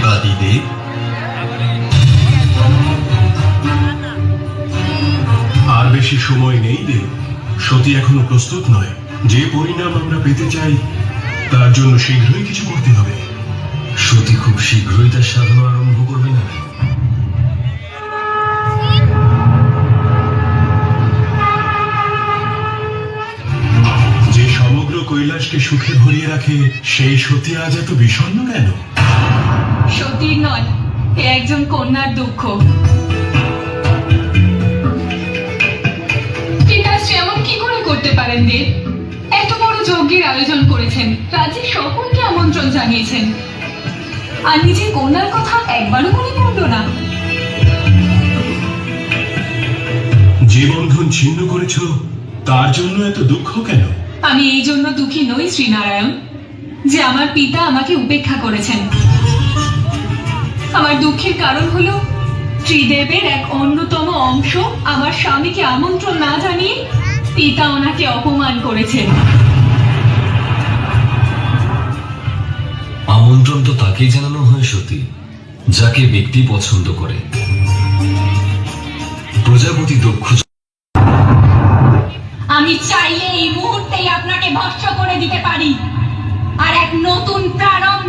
দেবাদি দেব আর বেশি সময় নেই দেব সতী এখনও প্রস্তুত নয়। যে পরিণাম আমরা পেতে চাই, তার জন্য শীঘ্রই কিছু করতে হবে। সতী খুব শীঘ্রই তার সাধনা আরম্ভ করবে না। যে সমগ্র কৈলাসকে সুখে ভরিয়ে রাখে, সেই সতী আজ এত বিষণ্ণ কেন? সতীর নয় এ একজন কন্যার দুঃখ। এমন কি করে করতে পারেন দেব এত বড় যজ্ঞের আয়োজন করেছেন রাজ্যের সকলকে আমন্ত্রণ জানিয়েছেন। আর নিজের কন্যার কথা একবারও মনে পড়ল না। যে বন্ধন ছিন্ন করেছ তার জন্য এত দুঃখ কেন? আমি এই জন্য দুঃখী নই শ্রীনারায়ণ যে আমার পিতা আমাকে উপেক্ষা করেছেন। আমার দুঃখের কারণ হলো ত্রিদেবের এক অন্যতম অংশ আমার স্বামীকে আমন্ত্রণ না জানিয়ে পিতা ওনাকে অপমান করেছেন। আমন্ত্রণ তো তাকেই জানানো হয় সতী যাকে ব্যক্তি পছন্দ করে। প্রজাপতি দক্ষ আমি চাইলে এই মুহূর্তেই আপনাকে ভস্ম করে দিতে পারি। আর এক নতুন প্রারম্ভের